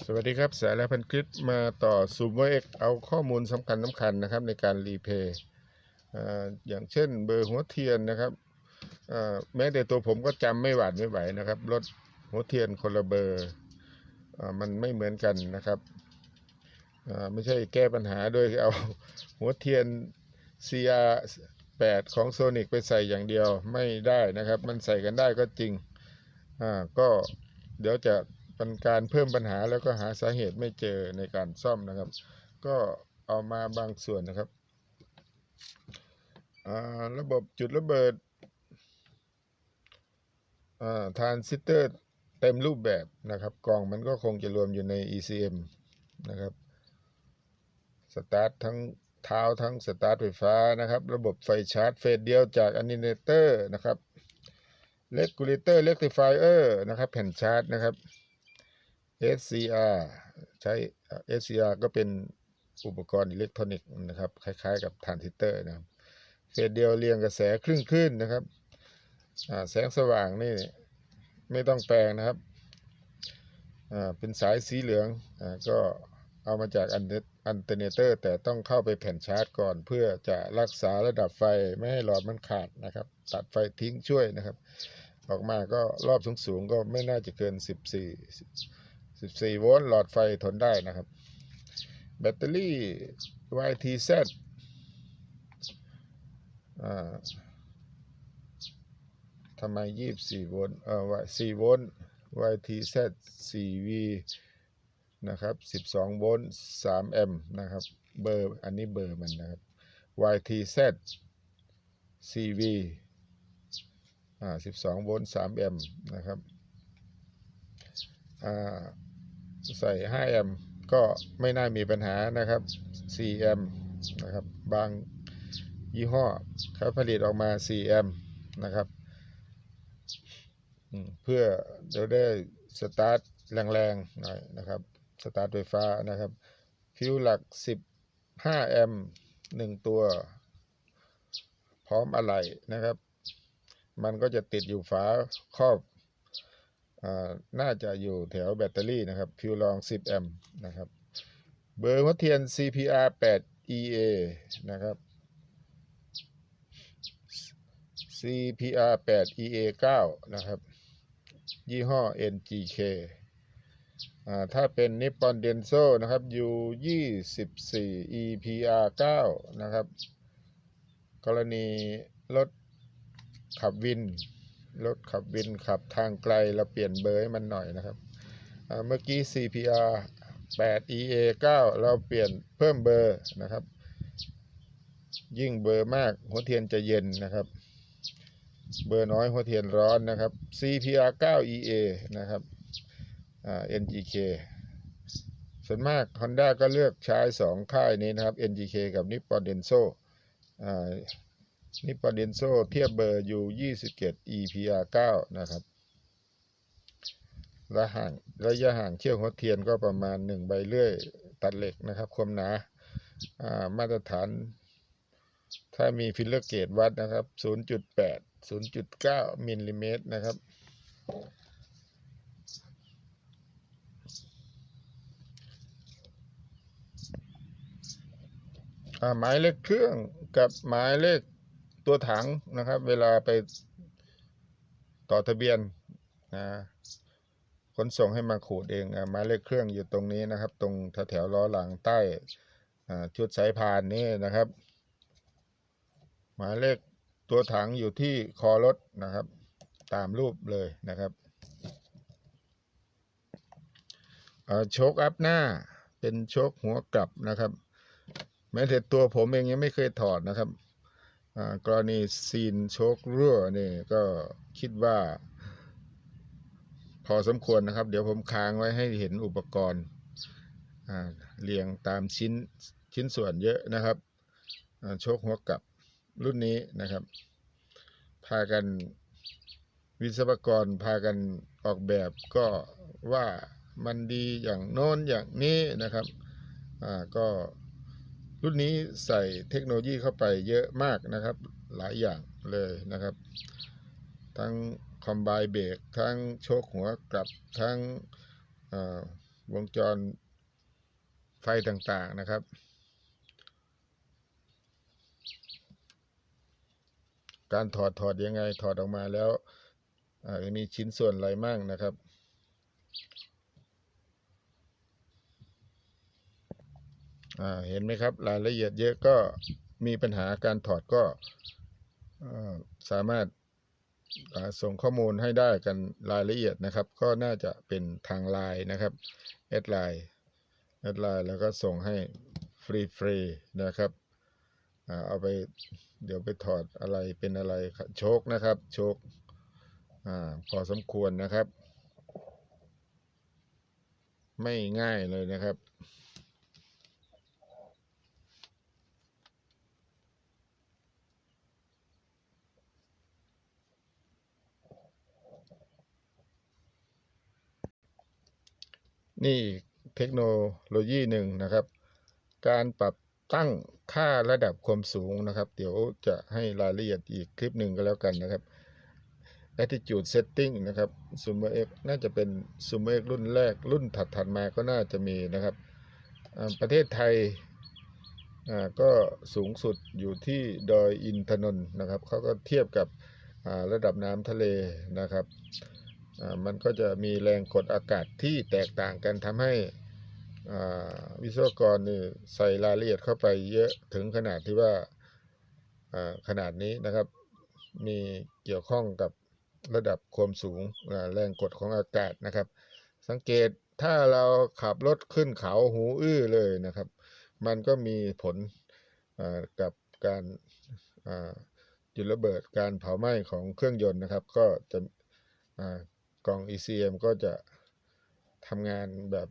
สวัสดีครับ สายและพันคลิปมาต่อซูมเวอเอ็กเอาข้อมูลสำคัญสำคัญนะครับในการรีเพย์อย่างเช่นเบอร์หัวเทียนนะครับแม้แต่ตัวผมก็จำไม่หวาดไม่ไหวนะครับรถหัวเทียนคนละเบอร์มันไม่เหมือนกันนะครับไม่ใช่แก้ปัญหาโดยเอาหัวเทียน CR 8ของโซนิกไปใส่อย่างเดียวไม่ได้นะครับ มันใส่กันได้ก็จริงอ่าก็เดี๋ยวจะ เป็นการเพิ่มปัญหาแล้วก็หาสาเหตุไม่เจอในการซ่อมนะครับ ก็เอามาบางส่วนนะครับ ระบบจุดระเบิดอ่าทรานซิสเตอร์เต็มรูปแบบนะครับกล่องมันก็คงจะรวมอยู่ใน ECM นะครับสตาร์ททั้งเท้าทั้งสตาร์ทไฟฟ้านะครับ ระบบไฟชาร์จเฟสเดียวจากอัน i นเตอร์นะครับเลกูเลเตอร์เลกติฟายเออร์นะครับแผ่นชาร์จนะครับ SCR ใช้ SCR ก็เป็นอุปกรณ์อิเล็กทรอนิกส์นะครับ คล้ายๆ กับทรานซิสเตอร์นะครับเฟสเดียวเรียงกระแสครึ่งคลื่นนะครับแสงสว่างนี่ไม่ต้องแปลงนะครับเป็นสายสีเหลืองอก็เอามาจากอันอันเทอร์เนเตอร์ แต่ต้องเข้าไปแผ่นชาร์จก่อน เพื่อจะรักษาระดับไฟไม่ให้หลอดมันขาดนะครับ ตัดไฟทิ้งช่วยนะครับ ออกมาก็รอบสูงๆก็ไม่น่าจะเกิน 14 14 โวลต์หลอดไฟทนได้นะครับ แบตเตอรี่ YTZ อ่าทำไม 24 โวลต์เอ่อ4โวลต์ YTZ 4V นะครับ 12 โวลต์ 3 แอมป์นะครับ เบอร์ อันนี้เบอร์มันนะครับ YTZ CV อ่า 12 โวลต์ 3 แอมป์นะครับ อ่า ใส่ 5 แอมป์ก็ไม่น่ามีปัญหานะครับ 4 แอมป์นะครับ บางยี่ห้อเขาผลิตออกมา 4 แอมป์นะครับ เพื่อเดี๋ยวได้สตาร์ทแรงๆหน่อยนะครับ สตาร์ทไฟฟ้านะครับ ฟิวหลัก 15 แอมป์1ตัว พร้อมอะไหล่นะครับ มันก็จะติดอยู่ฝาครอบ น่าจะอยู่แถวแบตเตอรี่นะครับฟิวลอง 10 แอมป์นะครับ เบอร์หัวเทียน CPR 8 EA นะครับ CPR 8 EA 9นะครับ ยี่ห้อ NGK อถ้าเป็น Nippon Denso นะครับ U 24 EPR 9นะครับ กรณีรถขับวิน รถขับวินขับทางไกลเราเปลี่ยนเบอร์ให้มันหน่อยนะครับเมื่อกี้ CPR 8 EA 9 เราเปลี่ยนเพิ่มเบอร์นะครับ ยิ่งเบอร์มากหัวเทียนจะเย็นนะครับ เบอร์น้อยหัวเทียนร้อนนะครับ CPR 9 EA นะครับ NGK ส่วนมาก Honda ก็เลือกใช้ 2 ค่ายนี้นะครับ NGK กับ Nippon Denso อ่ นิปปอนเดนโซเทียบเบอร์อยู่27 EPR 9นะครับระห่างระยะห่างเชือกหัวเทียนก็ประมาณ1ใบเลื่อยตัดเหล็กนะครับ ความหนาามาตรฐาน ถ้ามีฟิลเลอร์เกตวัดนะครับ 0.8 0.9มิลลิเมตรนะครับ หมายเลขเครื่องกับหมายเลข ตัวถังนะครับ เวลาไปต่อทะเบียนนะขนส่งให้มาขูดเองหมายเลขเครื่องอยู่ตรงนี้นะครับ ตรงแถวล้อหลังใต้อ่าชุดสายพานนี้นะครับ หมายเลขตัวถังอยู่ที่คอรถนะครับ ตามรูปเลยนะครับอ่าโชคอัพหน้าเป็นโชคหัวกลับนะครับ แม้แต่ตัวผมเองยังไม่เคยถอดนะครับ กรณีซีนโชครั่วนี่ก็คิดว่า พอสมควรนะครับ เดี๋ยวผมค้างไว้ให้เห็นอุปกรณ์เรียงตามชิ้นชิ้นส่วนเยอะนะครับโชคหัวกับรุ่นนี้นะครับ พากันวิศวกรพากันออกแบบก็ว่ามันดีอย่างโน้นอย่างนี้นะครับ อ่าก็ รุ่นนี้ใส่เทคโนโลยีเข้าไปเยอะมากนะครับ หลายอย่างเลยนะครับ ทั้งคอมไบเบรกทั้งโชคหัวกลับทั้งวงจรไฟต่างๆนะครับ การถอดถอดยังไงถอดออกมาแล้วอ่ามีชิ้นส่วนอะไรมั่งนะครับ อ่า เห็นไหมครับ รายละเอียดเยอะก็มีปัญหาการถอดก็สามารถส่งข้อมูลให้ได้กันรายละเอียดนะครับ ก็น่าจะเป็นทางไลน์นะครับแอดไลน์แอดไลน์แล้วก็ส่งให้ฟรีฟรีๆนะครับอเอาไปเดี๋ยวไปถอดอะไรเป็นอะไรโชคนะครับ โชคอพอสมควรนะครับ ไม่ง่ายเลยนะครับ นี่เทคโนโลยีหนึ่งนะครับ การปรับตั้งค่าระดับความสูงนะครับ เดี๋ยวจะให้รายละเอียดอีกคลิปหนึ่งก็แล้วกันนะครับ attitude setting นะครับ Zoomer X น่าจะเป็น Zoomer X รุ่นแรกรุ่นถัดๆมาก็น่าจะมีนะครับ ประเทศไทยก็สูงสุดอยู่ที่ดอยอินทนนท์นะครับเขาก็เทียบกับระดับน้ำทะเลนะครับ มันก็จะมีแรงกดอากาศที่แตกต่างกันทำให้วิศวกรนี่ใส่รายละเอียดเข้าไปเยอะถึงขนาดที่ว่าขนาดนี้นะครับ มีเกี่ยวข้องกับระดับความสูงแรงกดของอากาศนะครับ สังเกตถ้าเราขับรถขึ้นเขาหูอื้อเลยนะครับ มันก็มีผลกับการจุดระเบิดการเผาไหม้ของเครื่องยนต์นะครับ ก็จะ กล่อง ECM ก็จะทำงานแบบ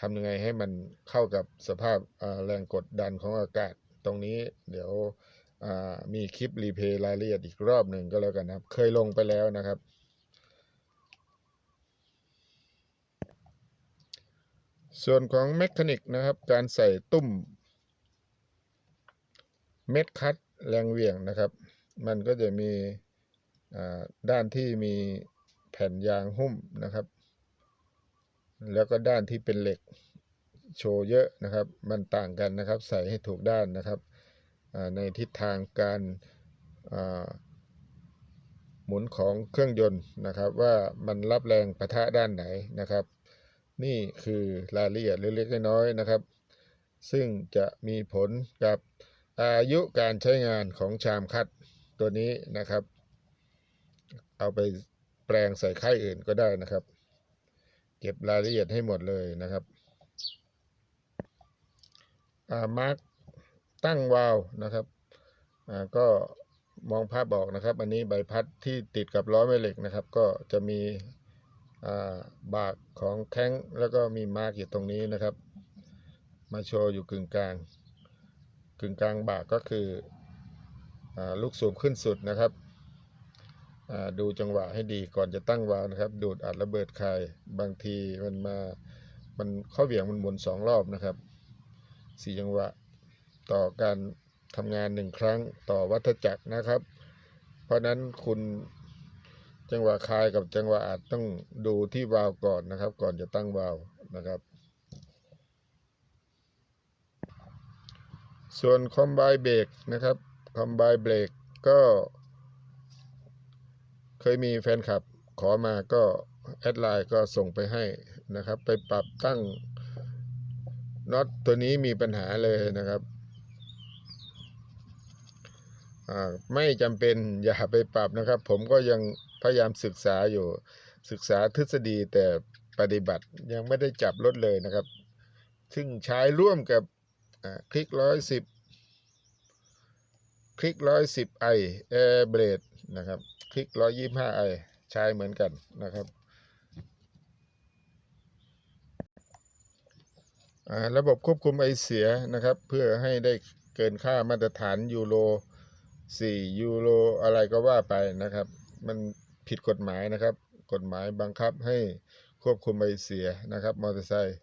ทำยังไงให้มันเข้ากับสภาพแรงกดดันของอากาศตรงนี้เดี๋ยวมีคลิปรีเพลย์รายละเอียดอีกรอบหนึ่งก็แล้วกันนะครับ เคยลงไปแล้วนะครับ ส่วนของแมคานิกนะครับ การใส่ตุ้มเม็ดคัดแรงเหวี่ยงนะครับ มันก็จะมี ด้านที่มีแผ่นยางหุ้มนะครับ แล้วก็ด้านที่เป็นเหล็กโชว์เยอะนะครับ มันต่างกันนะครับ ใส่ให้ถูกด้านนะครับ ในทิศทางการหมุนของเครื่องยนต์นะครับ ว่ามันรับแรงปะทะด้านไหนนะครับ นี่คือรายละเอียดเล็กๆน้อยๆนะครับ ซึ่งจะมีผลกับอายุการใช้งานของชามคัดตัวนี้นะครับ เอาไปแปลงใส่ค่ายอื่นก็ได้นะครับ เก็บรายละเอียดให้หมดเลยนะครับมาร์กตั้งวาล์วนะครับก็มองภาพออกนะครับ อันนี้ใบพัดที่ติดกับล้อแม่เหล็กนะครับ ก็จะมีบากของแข้งแล้วก็มีมาร์กอยู่ตรงนี้นะครับ มาโชว์อยู่กึ่งกลาง กึ่งกลางบากก็คืออลูกสูบขึ้นสุดนะครับ ดูจังหวะให้ดีก่อนจะตั้งวาล์วนะครับ ดูดอัดระเบิดคายบางทีมันมามันข้อเหวี่ยงมันหมุนสองรอบนะครับสี่จังหวะต่อการทำงานหนึ่งครั้งต่อวัฏจักรนะครับ เพราะนั้นคุณจังหวะคายกับจังหวะอัดต้องดูที่วาล์วก่อนนะครับ ก่อนจะตั้งวาล์วนะครับ ส่วนคอมไบเบรกนะครับคอมไบเบรกก็ เคยมีแฟนคลับขอมาก็แอดไลน์ก็ส่งไปให้นะครับ ไปปรับตั้งน็อตตัวนี้มีปัญหาเลยนะครับ ไม่จำเป็นอย่าไปปรับนะครับ ผมก็ยังพยายามศึกษาอยู่ศึกษาทฤษฎีแต่ปฏิบัติยังไม่ได้จับรถเลยนะครับ ซึ่งใช้ร่วมกับคลิกร้อยสิบ ลิกร้อยสิบไอแอร์เบรดนะครับ คลิกร้อยยี่ห้าไอใช้เหมือนกันนะครับระบบควบคุมไอเสียนะครับ เพื่อให้ได้เกินค่ามาตรฐานยูโร4ยูโรอะไรก็ว่าไปนะครับ มันผิดกฎหมายนะครับ กฎหมายบังคับให้ควบคุมไอเสียนะครับมอเตอร์ไซค์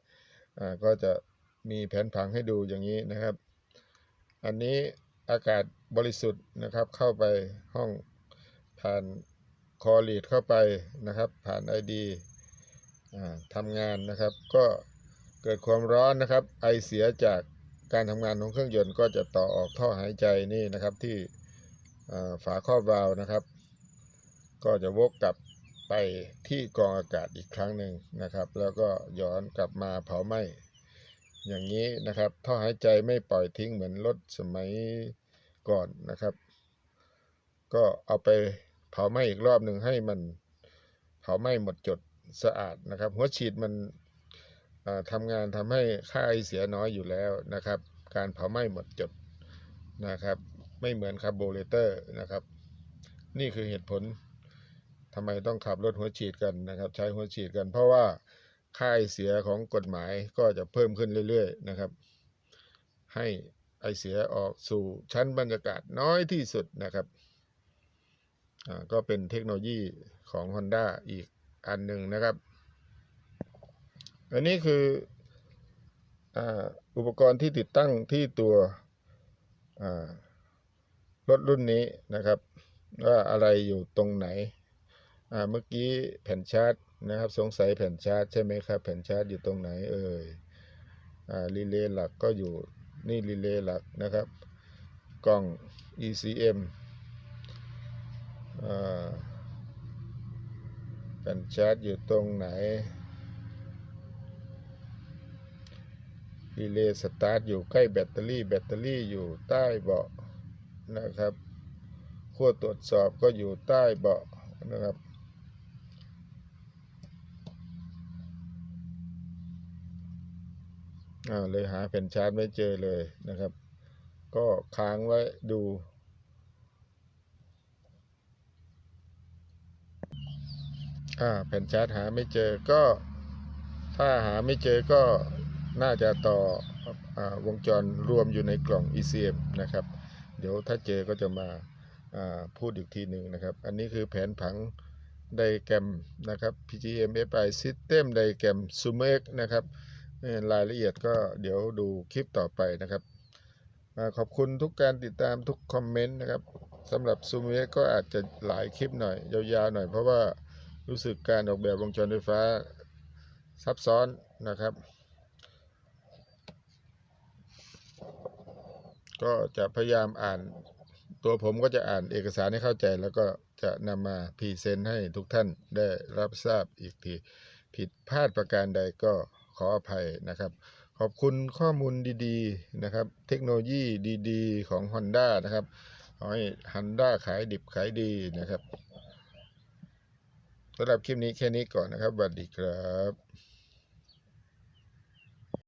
ก็จะมีแผนผังให้ดูอย่างนี้นะครับ อันนี้ อากาศบริสุทธิ์นะครับ เข้าไปห้องผ่านคอลีดเข้าไปนะครับ ผ่าน ID อ่าทำงานนะครับ ก็เกิดความร้อนนะครับ ไอเสียจากการทำงานของเครื่องยนต์ก็จะต่อออกท่อหายใจนี่นะครับที่ฝาครอบวาล์วนะครับ ก็จะวกกลับไปที่กรองอากาศอีกครั้งหนึ่งนะครับ แล้วก็ย้อนกลับมาเผาไหม้อย่างนี้นะครับท่อหายใจไม่ปล่อยทิ้งเหมือนรถสมัย ก่อนนะครับ ก็เอาไปเผาไหม้อีกรอบหนึ่งให้มันเผาไหม้หมดจดสะอาดนะครับ หัวฉีดมันทำงานทำให้ค่าไอเสียน้อยอยู่แล้วนะครับ การเผาไหม้หมดจดนะครับ ไม่เหมือนคาร์บูเรเตอร์นะครับ นี่คือเหตุผลทำไมต้องขับรถหัวฉีดกันนะครับ ใช้หัวฉีดกัน เพราะว่าค่าไอเสียของกฎหมายก็จะเพิ่มขึ้นเรื่อยๆนะครับ ให้ ไอเสียออกสู่ชั้นบรรยากาศน้อยที่สุดนะครับก็เป็นเทคโนโลยีของ Honda อีกอันหนึ่งนะครับ อันนี้คืออุปกรณ์ที่ติดตั้งที่ตัวรถรุ่นนี้นะครับ ว่าอะไรอยู่ตรงไหนเมื่อกี้แผ่นชาร์จนะครับ สงสัยแผ่นชาร์จใช่ไหมครับ แผ่นชาร์จอยู่ตรงไหนเอ่ยอรีเลย์หลักก็อยู่ นี่รีเลย์หลักนะครับ กล้อง ECM อ่าแผ่นชาร์จอยู่ตรงไหนรีเลย์สตาร์ทอยู่ใกล้แบตเตอรี่ แบตเตอรี่อยู่ใต้เบาะนะครับขั้วตรวจสอบก็อยู่ใต้เบาะนะครับ อ่า เลยหาแผ่นชาร์จไม่เจอเลยนะครับ ก็ค้างไว้ดู อ่าแผ่นชาร์จหาไม่เจอก็ ถ้าหาไม่เจอก็น่าจะต่ออวงจรรวมอยู่ในกล่อง ECM นะครับ เดี๋ยวถ้าเจอก็จะมาพูดอีกทีหนึ่งนะครับ อันนี้คือแผนผังไดแกรมนะครับ PGM FI System ไดแกรม Sumex นะครับ รายละเอียดก็เดี๋ยวดูคลิปต่อไปนะครับอาขอบคุณทุกการติดตามทุกคอมเมนต์นะครับสำหรับ Sumex ก็อาจจะหลายคลิปหน่อย ยาวๆหน่อย เพราะว่ารู้สึกการออกแบบวงจรไฟฟ้าซับซ้อนนะครับ ก็จะพยายามอ่าน ตัวผมก็จะอ่านเอกสารให้เข้าใจ แล้วก็จะนำมาพรีเซนต์ให้ทุกท่านได้รับทราบอีกที ผิดพลาดประการใดก็ ขออภัยนะครับ ขอบคุณข้อมูลดีๆนะครับ เทคโนโลยีดีๆ ของ Honda นะครับขอให้ฮันด้าขายดิบขายดีนะครับสำหรับคลิปนี้แค่นี้ก่อนนะครับสวัสดีครับ